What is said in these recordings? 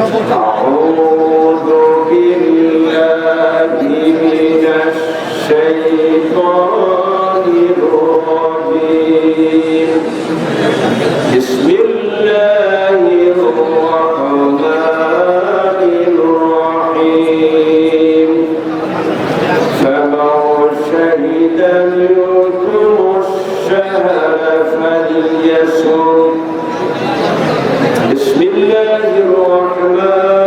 أعوذ بالله من الشيطان الرجيم. بسم الله الرحمن فمن شهد منكم الشهر فليصم. بسم الله الرحمن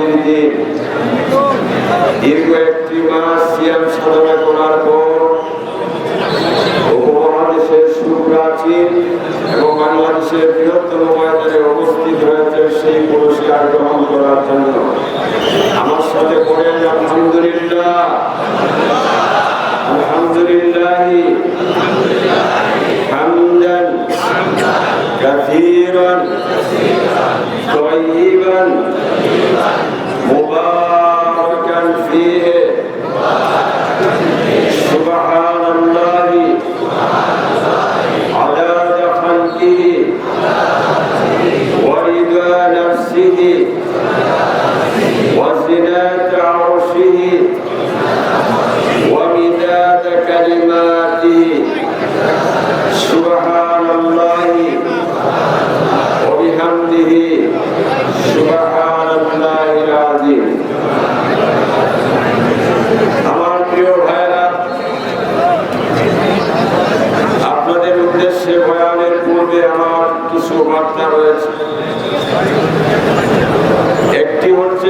প্রাপ্তির দিন দীর্ঘ একটি মাস সিয়াম সাধনা করার পর উপমহাদেশের সুপ্রাচীন এবং বাংলাদেশের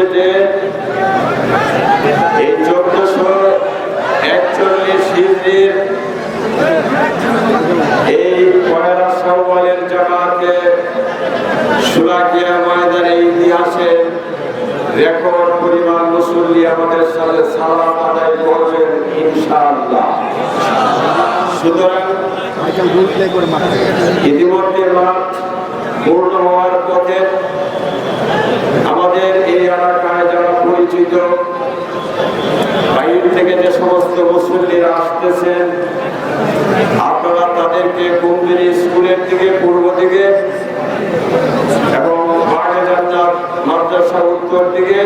হচ্ছে যে এই চোদ্দশো একচল্লিশ হিজড়ির এই পয়লা সওয়ালের জামাতে সুলাকিয়া ময়দানে ইতিহাসে রেকর্ড পরিমাণ মুসল্লি আমাদের সাথে সালাত আদায় করবেন ইনশাআল্লাহ। সুতরাং ইতিমধ্যে মাঠ পূর্ণ হওয়ার পথে আমাদের এই এলাকায় যারা পরিচিত বাইরে থেকে যে সমস্ত মুসল্লিরা আসতেছেন আপনারা তাদেরকে কুম্বির স্কুলের দিকে পূর্ব দিকে এবং মাদ্রাসা উত্তর দিকে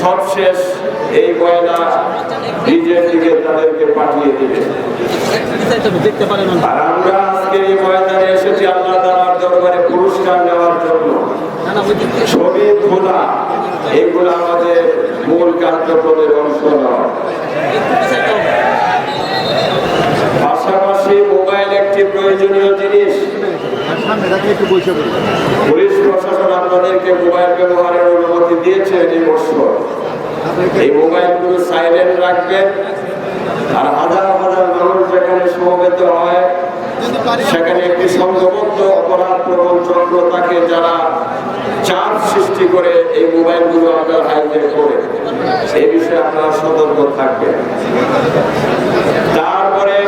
সবশেষ এই ময়না নিজের দিকে তাদেরকে পাঠিয়ে দিবে। আর আমরা আজকে এই ময়দানে এসেছি আল্লাহ তাআলার দরবারে পুরস্কার নেওয়ার জন্য। ছবি খোলা, এগুলো আমাদের মূল কার্যক্রমের অংশ নয়। পাশাপাশি মোবাইল একটি প্রয়োজনীয় জিনিস। পুলিশ প্রশাসন আপনাদেরকে মোবাইল ব্যবহারের অনুমতি দিয়েছে এই বছর। এই মোবাইলগুলো সাইলেন্ট রাখবেন। আর হাজার হাজার মানুষ যেখানে সমবেত হয় সেখানে একটি সংঘবদ্ধ অপরাধ প্রবণ চক্র তাকে যারা চাপ সৃষ্টি করে এই মোবাইলগুলো আপনার হাইজেক করে এই বিষয়ে আপনারা সতর্ক থাকবেন। তারপরে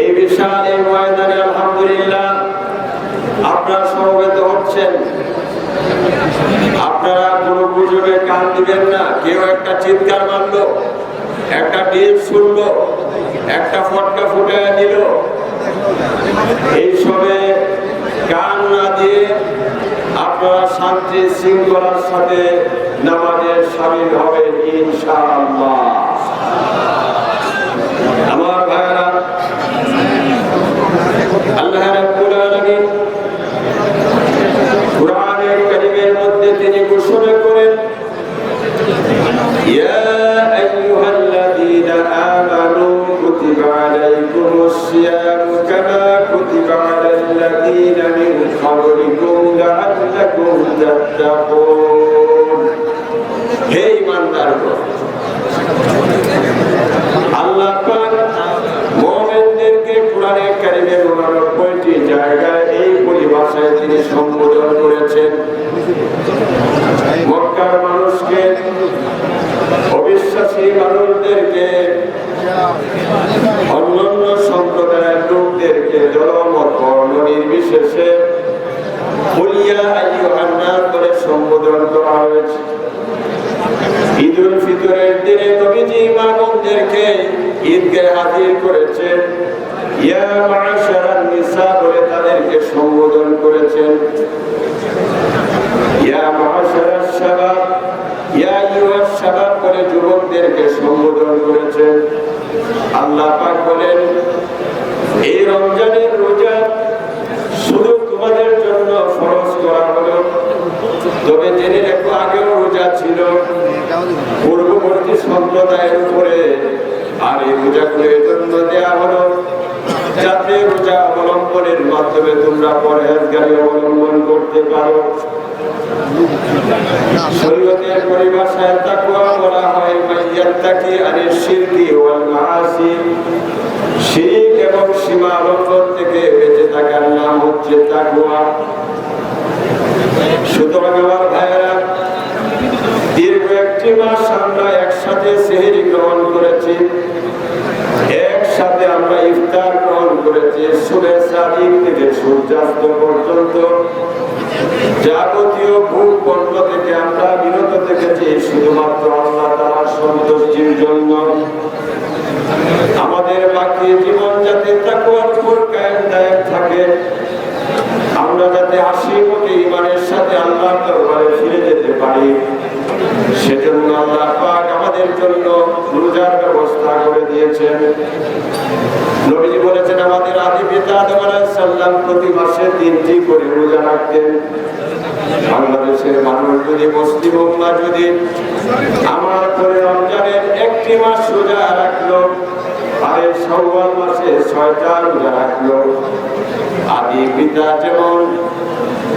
এই বিশাল এই ময়দানে, আলহামদুলিল্লাহ, আপনারা সমবেত হচ্ছেন। আপনারা কোনো গুজবে কান দিবেন না, কেউ একটা চিৎকার মারলো। একটা ডিল শুনলো একটা ফটকা ফুটে দিল। এইসবে কান না দিয়ে আপনারা শান্তি শৃঙ্খলার সাথে নামাজে সামিল হবেন, ইনশাআল্লাহ। আমার ভাইরা আল্লাহ কোরআনের কারিমের মধ্যে তিনি ঘোষণা করেন আলাইকুমুস সিয়ামু কামা কুতিবা আলাল্লাযীনা মিন ক্বাবলিকুম লাআল্লাকুম তাত্তাকুন হে ঈমানদারগণ আল্লাহ পাক মুমিনদেরকে কোরআনে কারিমের 89টি জায়গায় এই পরিভাষায় তিনি সম্বোধন করেছেন। মক্কার মানুষকে, অবিশ্বাসী মানুষদেরকে অন্যান্য লোকদেরকে জনমত বর্ণ নির্বিশেষে নাস সম্বোধন করা হয়েছে। করেছেন। ইয়া সম্বোধন করেছেন। ইয়া ইয়া যুবকদেরকে সম্বোধন করেছেন। আল্লাহ বলেন এই রমজানের রোজা শুধু তোমাদের জন্য ফরজ করা হলো তবে জেনে দেখো আগেও রোজা ছিল। পূর্ববর্তী সম্প্রদায়ের উপরে আর এই রোজাগুলো এজন্য দেয়া হলো। যাতে রোজা অবলম্বনের মাধ্যমে তোমরা পরহেজগারি অবলম্বন করতে পারো। শরীয়তের পরিভাষায় তাকওয়া বলা হয়, মাইয়াত্তাকি আনিশ শিরকি ওয়াল মাআসি। শিরক এবং সীমা লঙ্ঘন থেকে বেঁচে থাকার নাম হচ্ছে তাকওয়া। সুতরাং আমার ভাইয়েরা, দীর্ঘ একটি মাস আমরা একসাথে সেহেরি গ্রহণ করেছি। একসাথে আমরা ইফতার গ্রহণ করেছি সুবে সাদিক থেকে সূর্যাস্ত পর্যন্ত। যাবতীয় ভূপ পণ্য থেকে আমরা বিরত থেকেছি, শুধুমাত্র আল্লাহ তাআলার সন্তুষ্টির জন্য। আমাদের বাকি জীবন যাতে থাকে, আমরা যাতে হাসি মুখে ইমানের সাথে আল্লাহর দরবারে ফিরে যেতে পারি। সেজন্য আল্লাহ পাক আমাদের জন্য রোজার ব্যবস্থা করে দিয়েছেন। নবীজি বলেছেন, আমাদের আদি পিতা প্রতি মাসে তিনটি করে রোজা রাখতেন। বাংলাদেশের মানুষ যদি মুসলিম উম্মা যদি আমার পরে রমজানের একটি মাস রোজা রাখল, আর এই শাওয়াল মাসে ছয়টা রোজা রাখল। আদি পিতা যেমন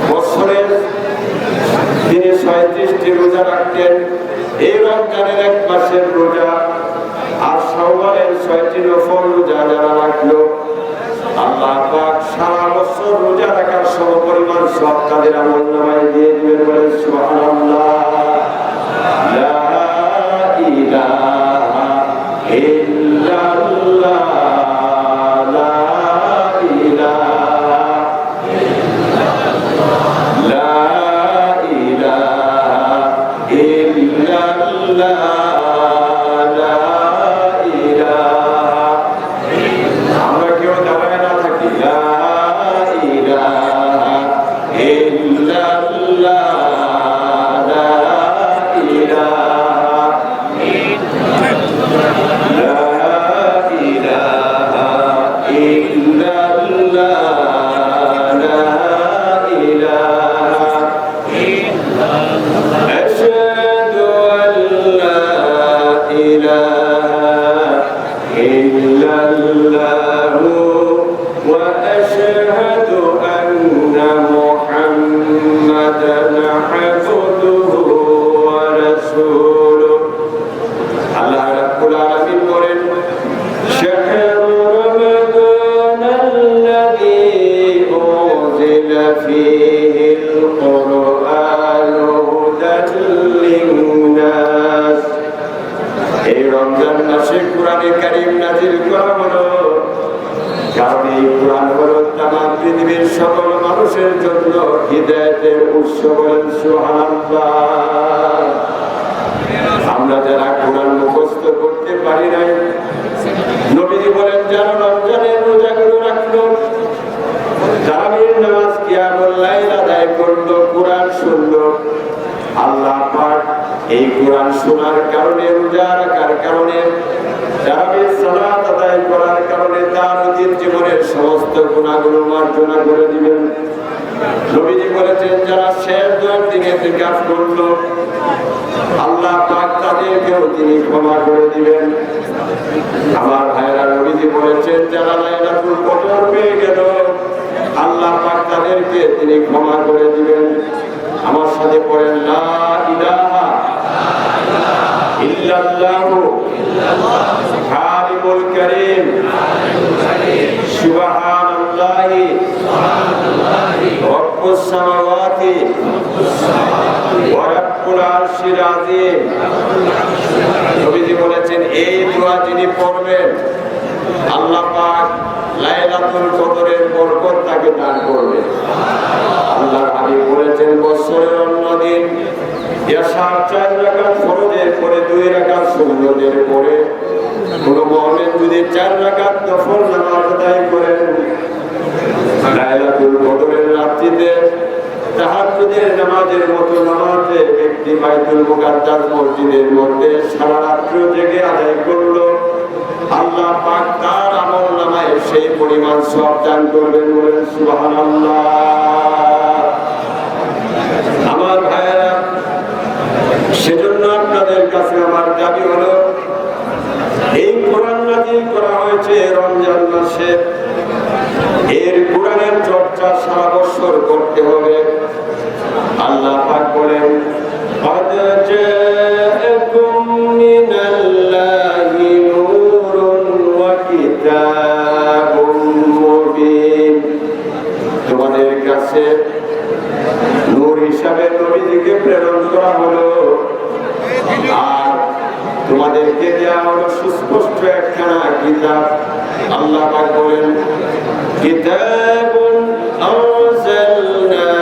বছরের তিনি ছয়ত্রিশটি রোজা রাখতেন, এই রমজানের এক মাসের রোজা আর সওয়ালের ছয়টি নফল রোজা যারা রাখল আল্লাহ পাক সারা বছর রোজা রাখার সমপরিমাণ সব তাদের আমল নামায় দিয়ে দিবেন বলে সুবহানাল্লাহ। লা ইলাহা ইল্লাল্লাহ নবীজি বলেছেন, যারা শেষ দুয়ার দিকে বিকাশ করল, আল্লাহ পাক তাদেরকেও তিনি ক্ষমা করে দিবেন। আমার ভাইরা নবীজি বলেছেন, যারা লাইলাতুল কদর পেয়ে গেল, আল্লাহ পাক তাদেরকে তিনি ক্ষমা করে দিবেন। আমার সাথে পড়েন, লা ইলাহা ইল্লাল্লাহু খালিকুল কারীম। সুবহানাল্লাহি। সামাওয়াতি ওয়া রব্বুল আরশিল আযীম। নবীজি বলেছেন, এই দোয়া যিনি পড়বেন, আল্লাহ পাক লাইলাতুল কদরের বরকত তাকে দান করবে। আল্লাহর হাবিব বলেছেন, বছরের অন্য দিন ইয়াসার চার রাকাত ফরজের পরে, দুই রাকাত সুন্নতের পরে। কোন মুমিন যদি চার রাকাত নফল নামাজ আদায় নামাজের মতো নামাজে ব্যক্তি বাইতুল মুকাদ্দাস মসজিদের মধ্যে সারা রাত্র জেগে আদায় করল। আল্লাহ পাক তার আমল নামায় সেই পরিমাণ সব দান করবেন বলেন, সুবহানাল্লাহ। আমার ভাইয়েরা, সেজন্য আপনাদের কাছে আমার দাবি হলো, এই কোরআন নাজিল করা হয়েছে রমজান মাসে। এর কোরআনের চর্চা সারা বছর করতে হবে। আল্লাহ পাক বলেন قد جاءكم من الله نور وكتاب مبين তোমাদের কাছে নূর হিসাবে নবীজিকে প্রেরণ করা হলো আর তোমাদেরকে দেওয়া হলো সুস্পষ্ট একখানা কিতাব আল্লাহ পাক বলেন কিতাবুন আরসালনাহু ইলাইকা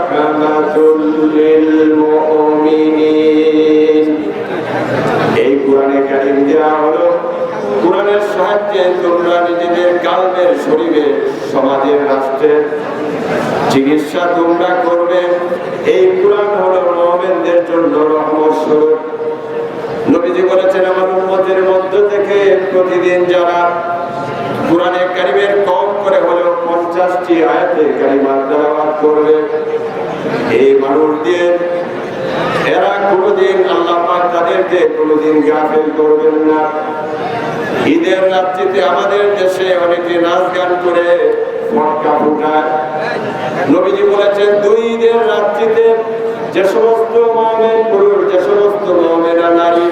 لِّلْمُؤْمِنِينَ এই কোরআনে কারিম দেওয়া হলো কোরআনের সাহায্যে তোমরা নিজেদের কালবের শরীরে সমাজের রাষ্ট্রে চিকিৎসা তোমরা করবে এই কোরআন হলো মোহামেনদের জন্য রহমত স্বরূপ নবীজি বলেছেন আমার উম্মতের মধ্য থেকে প্রতিদিন যারা কোরআনে কারিমের কম করে হলেও পঞ্চাশটি আয়াতে কারিমার তেলাওয়াত করবে এই মানুষদের, এরা কোনোদিন আল্লাহ তাদেরকে কোনোদিন গাফেল করবেন না। ঈদের রাত্রিতে আমাদের দেশে অনেকে নাচ গান করে মটকা ফুটায়। নবীজি বলেছেন, দুই ঈদের রাত্রিতে যে সমস্ত মহমেন পুরুষ, যে সমস্ত মহমেনা নারী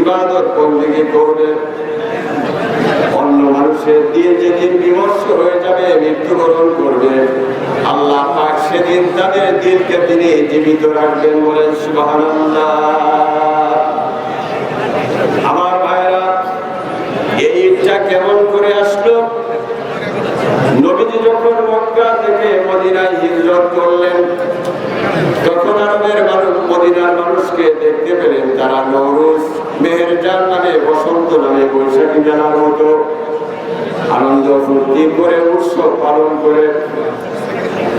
ইবাদত বন্দিগি করবে, অন্য মানুষের দিয়ে যেদিন বিমর্ষ হয়ে যাবে, মৃত্যুবরণ করবে। আল্লাহ পাক সেদিন তাদের দিনকে তিনি জীবিত রাখবেন বলেন, সুবহানাল্লাহ। আমার ভাইরা এই ঈদটা কেমন করে আসলো? নবীজি যখন মক্কা থেকে মদিনায় হিজরত করলেন, তখন আরবের মানুষ, মদিনার মানুষকে দেখতে পেলেন, তারা নৌরুজ মেহেরজান নামে, বসন্ত নামে বৈশাখী মেলার মতো। আনন্দ ফুর্তি করে উৎসব পালন করে?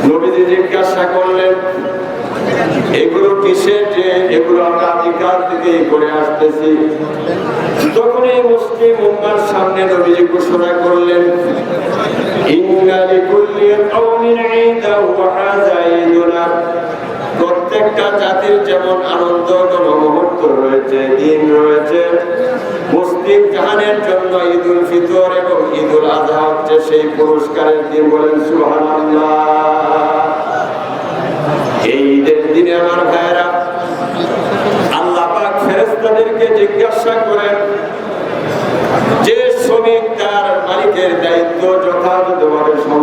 নবীজি জিজ্ঞাসা করলেন, এগুলো কিসের যে? এগুলো আমরা আদিকাল থেকেই করে আসতেছি। তখন এই মুসলিম উম্মার সামনে নবীজি ঘোষণা করলেন, ইন্না লিকুল্লি প্রত্যেকটা জাতির যেমন আনন্দ মুহূর্ত রয়েছে দিন রয়েছে। মুসলিম জাহানের জন্য ঈদুল ফিতর এবং ঈদুল আজহা হচ্ছে সেই পুরস্কারের দিন বলেন সুবহানাল্লাহ। এই ঈদের দিনে আমার ভাইয়েরা, আল্লাহ পাক ফেরেশতাদেরকে জিজ্ঞাসা করেন, যে শ্রমিক তার মালিকের দায়িত্ব যথাযথভাবে সম্পাদন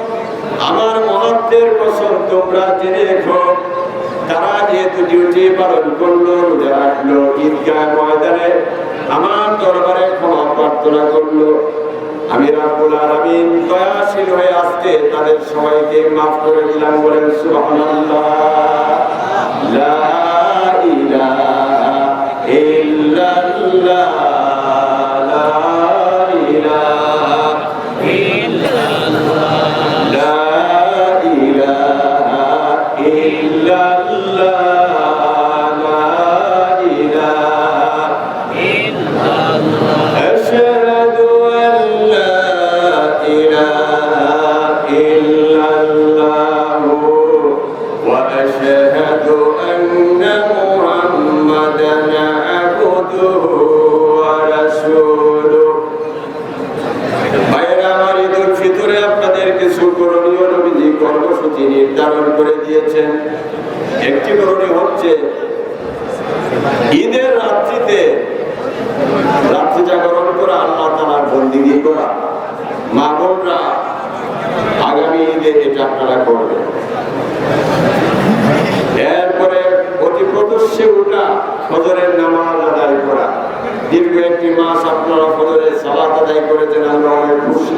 আমার মহত্বের কসম তোমরা জেনে রেখো। তারা যেহেতু ডিউটি পালন করল, রোজা রাখল, ঈদগাহ ময়দানে আমার দরবারে ক্ষমা প্রার্থনা করল। আমি রাব্বুল আলামিন দয়াশীল হয়ে আজকে তাদের সবাইকে মাফ করে দিলাম, বলেন সুবহানাল্লাহ। লা করণীয় হচ্ছে, ঈদের রাত্রিতে রাত্রি জাগরণ করা আল্লাহ তালার বন্দিগি করা। মা বোনরা আগামী ঈদে এটা আপনারা করবেন। এরপরে অতি প্রদর্শে উঠা ফজরের নামাজ আদায় করা। দীর্ঘ একটি মাস আপনারা ফজরের সালাত আদায় করেছেন আমরা অনেক খুশি।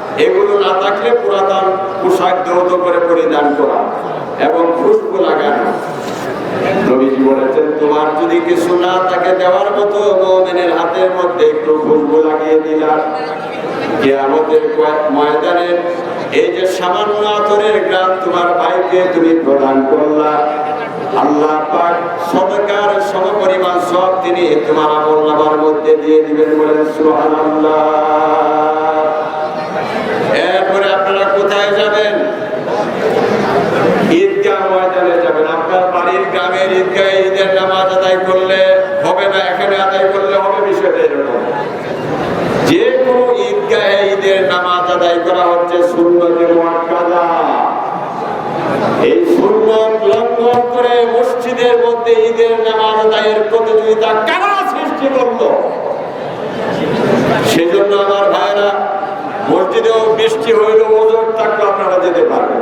এগুলো না থাকলে পুরাতন পোশাক যৌথ করে পরিধান করা এবং খুশবু লাগানো। তোমার যদি কিছু না থাকে দেওয়ার মতো হাতের মধ্যে একটু খুশবু লাগিয়ে দিলাম কিয়ামতের কয়েক ময়দানে এই যে সামান্য আতরের গ্রাম তোমার ভাইকে তুমি প্রদান করলা। আল্লাহ পাক সদকার সমপরিমাণ সব তিনি তোমার আমল নামার মধ্যে দিয়ে দিবেন বলেন, সুবহানাল্লাহ। এরপরে আপনারা কোথায় যাবেন? ঈদগাহ ময়দানে যাবেন। আপনার বাড়ির গ্রামের ঈদগাহে ঈদের নামাজ আদায় করলে হবে না, এখানে আদায় করলে হবে বিষয়টা এরকম। যে কোনো ঈদগাহে ঈদের নামাজ আদায় করা হচ্ছে সুন্নতে মুআক্কাদা এই সুন্নত লঙ্ঘন করে মসজিদের মধ্যে ঈদের নামাজ আদায়ের প্রতিযোগিতা কারা সৃষ্টি করল? সেজন্য আমার ভাইরা মসজিদেও বৃষ্টি হইলেও ওজন থাকলে আপনারা যেতে পারবেন।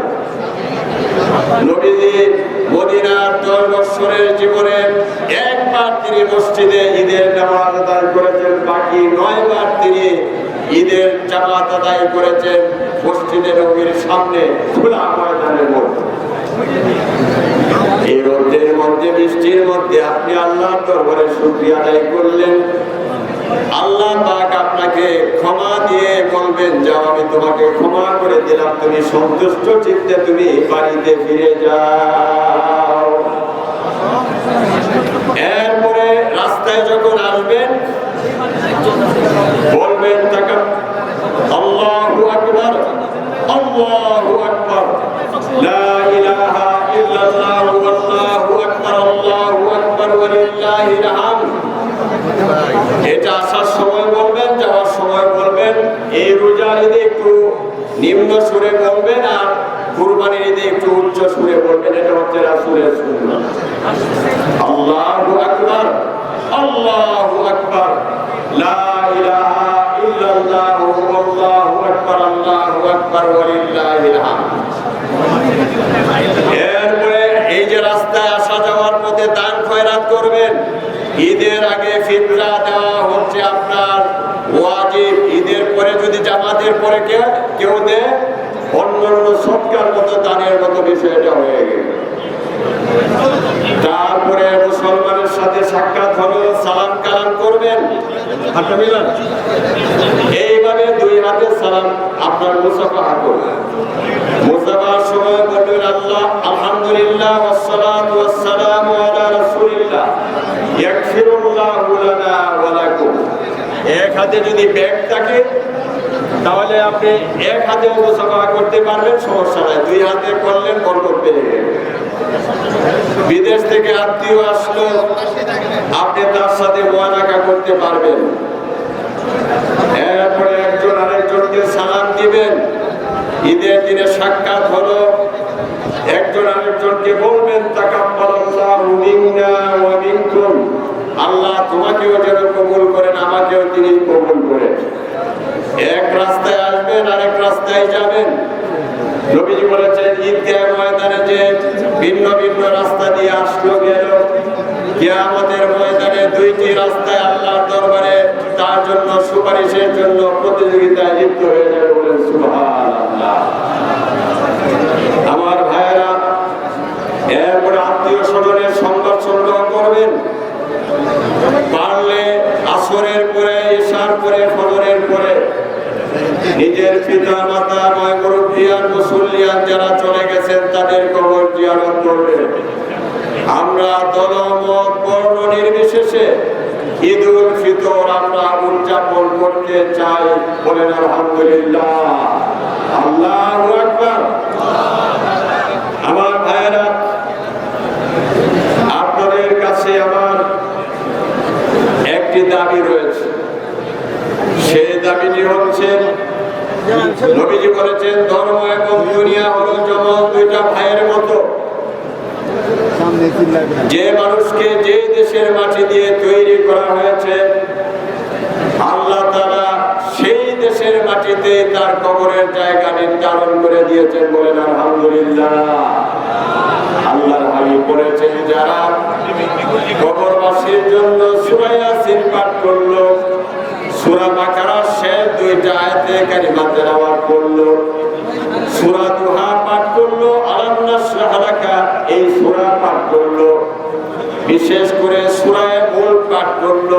মসজিদে ঈদের করেছেন, বাকি ঈদের করেছেন মসজিদে সামনে এই মধ্যে, বৃষ্টির মধ্যে আপনি আল্লাহ দরবারে শুকরিয়া আদায় করলেন। আল্লাহ পাক আপনাকে ক্ষমা দিয়ে বলবেন, যাও, আমি তোমাকে ক্ষমা করে দিলাম, তুমি সন্তুষ্ট চিত্তে তুমি বাড়িতে ফিরে যাও। এরপরে রাস্তায় যখন আসবেন, বলবেন তাকে, আল্লাহু আকবার আল্লাহু আকবার এটা আসার সময় বলবেন, যাওয়ার সময় বলবেন, এই রোজা ঈদে একটু নিম্ন সুরে বলবেন আর কুরবানির ঈদে একটু উচ্চ সুরে বলবেন, এটা হচ্ছে রাসুলের আল্লাহু আকবার আল্লাহু আকবার। লা ইলাহা ইল্লাল্লাহু, আল্লাহু আকবার আল্লাহু আকবার, ওয়ালিল্লাহিল হামদ। এরপরে এই যে রাস্তায় আসা যাওয়ার পথে দান খয়রাত করবেন। ঈদের আগে ফিতরা দেওয়া যদি জামাতের পরে কেউ কেউ দেয় অন্যান্য সৎকার মতো দানের মতো বিষয়টা হয়ে গেল। তারপরে মুসলমানের সাথে সাক্ষাৎ হলো সালাম কালাম করবেন। এইভাবে দুই হাতে সালাম আপনার মুসাফা করবেন মুসাফার সময় বলবেন, আল্লাহ, আলহামদুলিল্লাহ, ওয়াসসালাতু ওয়াসসালামু আলা রাসূলিল্লাহ। ইয়াগফিরুল্লাহু লানা ওয়া লাকুম। এক হাতে যদি ব্যাগ থাকে তাহলে আপনি এক হাতে মুসাফা করতে পারবেন, সমস্যা নাই। দুই হাতে করলেন, বরকত পেয়ে বিদেশ থেকে আত্মীয় আসলো, আপনি তার সাথে মোয়ানাকা করতে পারবেন। এরপরে একজন আরেকজনকে সালাম দিবেন। ঈদের দিনে সাক্ষাৎ হলো, একজন আরেকজনকে বলবেন আল্লাহ তোমাকেও যেন কবুল করেন, আমাকেও তিনি কবুল করেন। এক রাস্তায় আসবেন, আরেক রাস্তায় যাবেন। নবীজি বলেছেন, ঈদগাহ ময়দানে যে ভিন্ন ভিন্ন রাস্তা দিয়ে আসলো গেল, কিয়ামতের ময়দানে দুইটি রাস্তায় আল্লাহর দরবারে তার জন্য সুপারিশের জন্য প্রতিযোগিতায় লিপ্ত হয়ে যাবে বলেন আমার ভাইয়েরা, এরপরে আত্মীয় স্বজনের সংবাদ সংগ্রহ করবেন। পারলে আসরের পরে ঈশার পরে, ফজরের পরে নিজের পিতা মাতা ময় মুরব্বিয়ান মুসল্লিয়ান যারা চলে গেছেন, তাদের কবর জিয়ারত করবেন আমরা দলমত, বর্ণ নির্বিশেষে ঈদ উল ফিতর আমরা উদযাপন করতে চাই বলেন আলহামদুলিল্লাহ। আল্লাহু আকবার। আমার ভাইয়েরা, আপনাদের কাছে আমার একটি দাবি রয়েছে। সেই দাবিটি হচ্ছে নবীজি বলেছেন, ধর্ম এবং দুনিয়া হলো দুইটা ভাইয়ের মতো। যে মানুষকে যে দেশের মাটি দিয়ে তৈরি করা হয়েছে, আল্লাহ তারা সেই দেশের মাটিতে তার কবরের জায়গা নির্ধারণ করে দিয়েছেন বলেন, আলহামদুলিল্লাহ। আল্লাহর হাবিব বলেছেন, যারা কবরবাসীর জন্য সুরাইয়া সিন পাঠ করল সুরা বাকারার শেষ দুইটা আয়াতে কারিমা তেলাওয়াত করল। সূরা দুহা পাঠ করল। আলাম নাশরাহ লাকা, এই সূরা পাঠ করল। বিশেষ করে সূরায়ে মুলক পাঠ করল।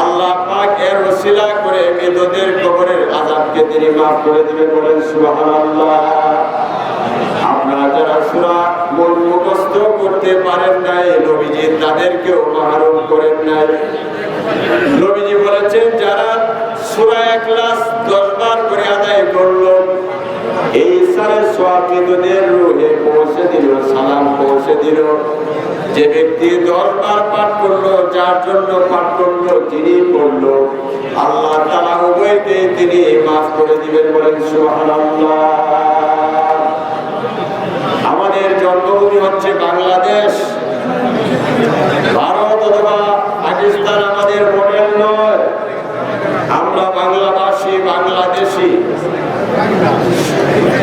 আল্লাহ পাক এর ওসিলা করে মৃতদের কবরের আযাবকে তিনি মাফ করে দিবেন বলেন, সুবহানাল্লাহ। আপনারা যারা সূরা মুলক মুখস্থ করতে পারেন নাই, নবীজি তাদেরকেও মাহরুম করেন নাই। নবীজি বলেছেন, যারা সূরা ইখলাস 10 বার করে আদায় করল, এই সারে সোয়াবিদদের রুহে পৌঁছে দিল, সালাম পৌঁছে দিল। যে ব্যক্তি দশ বার পাঠ করল, যার জন্য পাঠ করল তিনি পড়ল, আল্লাহ তালা উভয়কে তিনি মাফ করে দিবেন বলেন, সুবহানাল্লাহ। আমাদের জন্মভূমি হচ্ছে বাংলাদেশ। ভারত অথবা পাকিস্তান আমাদের মডেল নয়। আমরা বাংলাভাষী বাংলাদেশী।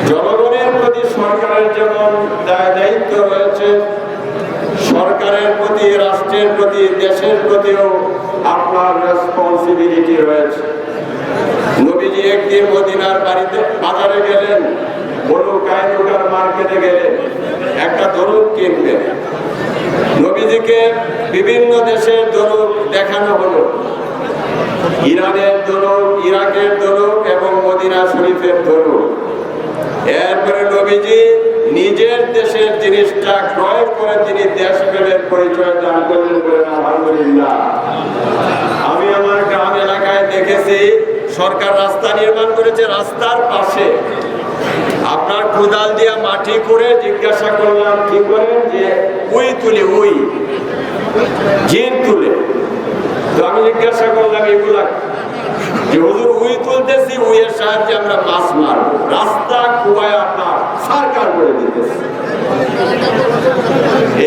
জনগণের প্রতি সরকারের যেমন দায়িত্ব রয়েছে, সরকারের প্রতি, রাষ্ট্রের প্রতি, দেশের প্রতিও আপনার রেসপন্সিবিলিটি রয়েছে। নবীজি একদিন মদিনার বাড়িতে বাজারে গেলেন। বড় কায়দুকার মার্কেটে গেলেন একটা দরুদ কিনবেন নবীজিকে বিভিন্ন দেশের দরুদ দেখানো হলো। ইরানের দরুদ, ইরাকের দরুদ এবং মদিনা শরীফের দরুদ। এরপরে নবীজি নিজের দেশের জিনিসটা ক্রয় করে তিনি দেশপ্রেমের পরিচয় দান করলেন বলেন আলহামদুলিল্লাহ। আমি আমার গ্রাম এলাকায় দেখেছি, সরকার রাস্তা নির্মাণ করেছে রাস্তার পাশে। আপনার কোদাল দিয়া মাটি করে জিজ্ঞাসা করলাম, কি করেন যে উই তুলে, উই। জিন তুলে। তো আমি জিজ্ঞাসা করলাম, এগুলা উই তুলতেছি, উইয়ের সাহায্যে আমরা মাছ রাস্তা আপনার করে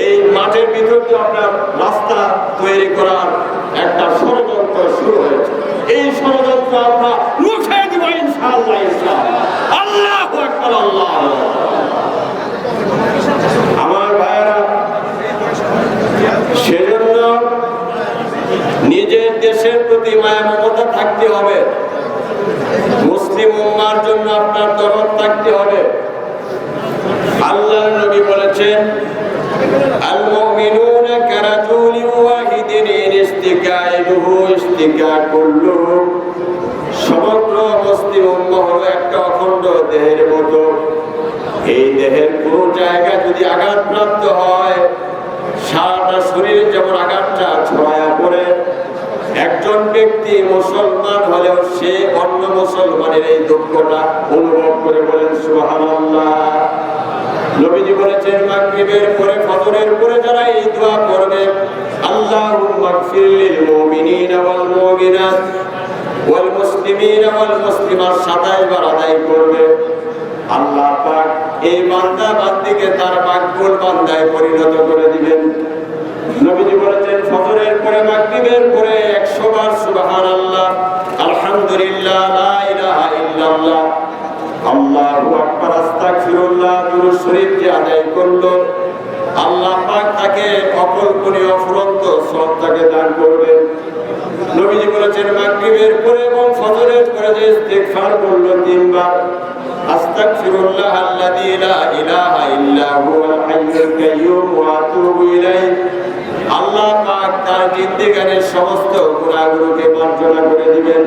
এই মাঠের ভিতর দিয়ে আপনার রাস্তা তৈরি করার একটা ষড়যন্ত্র শুরু হয়েছে। এই ষড়যন্ত্র আমরা মুখে দিব আকবার আল্লাহ আমার ভাইয়েরা, সেজন্য নিজের দেশের প্রতি মায়া মমতা থাকতে হবে। মুসলিম উম্মার জন্য আপনার দরদ থাকতে হবে। আল্লাহ নবী বলেছেন আল মুমিনুনা কারাজুলি ওয়াহিদিন ইস্তিকাইলুহু ইস্তিকা কুল্লুহু। সমগ্র মুসলিম উম্মাহ হলো একটা অখণ্ড দেহের মতো। এই দেহের কোন জায়গা যদি আঘাতপ্রাপ্ত হয়, সারাটা শরীরে যেমন আঘাতটা ছড়ায়া পড়ে, একজন ব্যক্তি মুসলমান হলেও সে অন্য মুসলমানের এই দুঃখটা অনুভব করে বলেন, সুবহানাল্লাহ। নবীজি বলেছেন, মাগরিবের পরে, ফজরের পরে যারা এই দোয়া করবে, আল্লাহুম্মা গফির লিল মুমিনিনা ওয়াল মুমিনাত। ওয়াল মুসলিমিনা ওয়াল মুসলিমাত সাতাশ বার আদায় করবে। আল্লাহ পাক এই বান্দা বান্দিকে তার মাকবুল বান্দায় পরিণত করে দিবেন। নবীজি বলেছেন, ফজরের পরে মাগরিবের পরে 100 বার সুবহানাল্লাহ, আলহামদুলিল্লাহ, লা ইলাহা ইল্লাল্লাহ, আল্লাহু আকবার, আস্তাগফিরুল্লাহ, দুরূদ শরীফ যে আদায় করল আল্লাহ পাক তাকে অকল্পনীয় অফুরন্ত শ্রদ্ধাকে দান করবেন। নবীজি বলেছেন, মাগরিবের পরে এবং ফজরের পরে যে ইস্তেগফার করল তিনবার, আস্তাগফিরুল্লাহ আল্লাযী লা ইলাহা ইল্লা হুয়াল হাইয়ুল কাইয়্যুম ওয়া আতুবু ইলাইহি। আল্লাহ পাক তার জিন্দেগানের সমস্ত গুনাহগুলোকে মার্জনা করে দিবেন।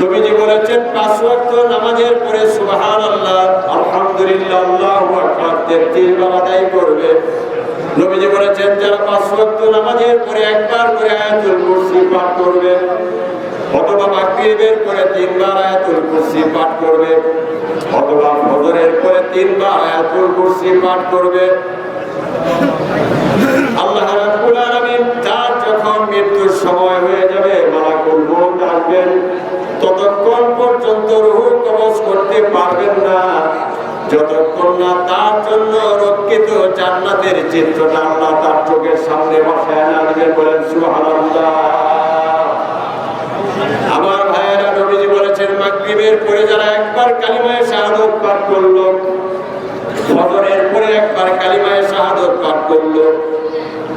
নবীজি বলেছেন, পাঁচ ওয়াক্ত নামাজের পরে সুবহানাল্লাহ, আলহামদুলিল্লাহ, আল্লাহু আকবার 33 বার আদায় করবে। নবীজি বলেছেন, যারা পাঁচ ওয়াক্ত নামাজের পরে একবার করে আয়াতুল কুরসি পাঠ করবে, অথবা মাগরিবের পরে তিনবার আয়াতুল কুরসি পাঠ করবে, অথবা ফজরের পরে তিনবার আয়াতুল কুরসি পাঠ করবে। আল্লাহ রাব্বুল আলামিন যখন মৃত্যুর সময় হয়ে যাবে, মালাকুল মউত আসবেন। ততক্ষণ পর্যন্ত রূহ কবজ করতে পারবেন না। যতক্ষণ না তার জন্য রক্ষিত জান্নাতের চিত্রটা আল্লাহ তার চোখের সামনে বসায় না দিবেন, বলেন সুবহানাল্লাহ। আমার ভাইয়েরা নবীজি বলেছেন, মাগরিবের পরে যারা একবার কালিমায়ে শাহাদাত পাঠ করল, ফজরের পরে একবার কালিমায়ে শাহাদাত পাঠ করল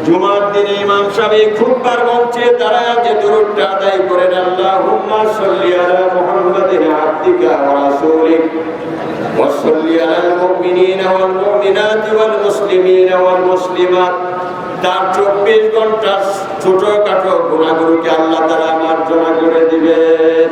জুমার দিনে ইমাম সাহেব খুব বার মঞ্চে তারা যে দরুদটা আদায় করেন, আল্লাহুম্মা সাল্লি আলা মুহাম্মাদিন আবদিকা ওয়া রাসূলিক ওয়া সাল্লি আলাল মুমিনিনা ওয়াল মুমিনাত ওয়াল মুসলিমিনা ওয়াল মুসলিমাত। তার চব্বিশ ঘণ্টার ছোটখাটো গুণাগুরুকে আল্লাহ তারা মার্জনা করে দিবেন।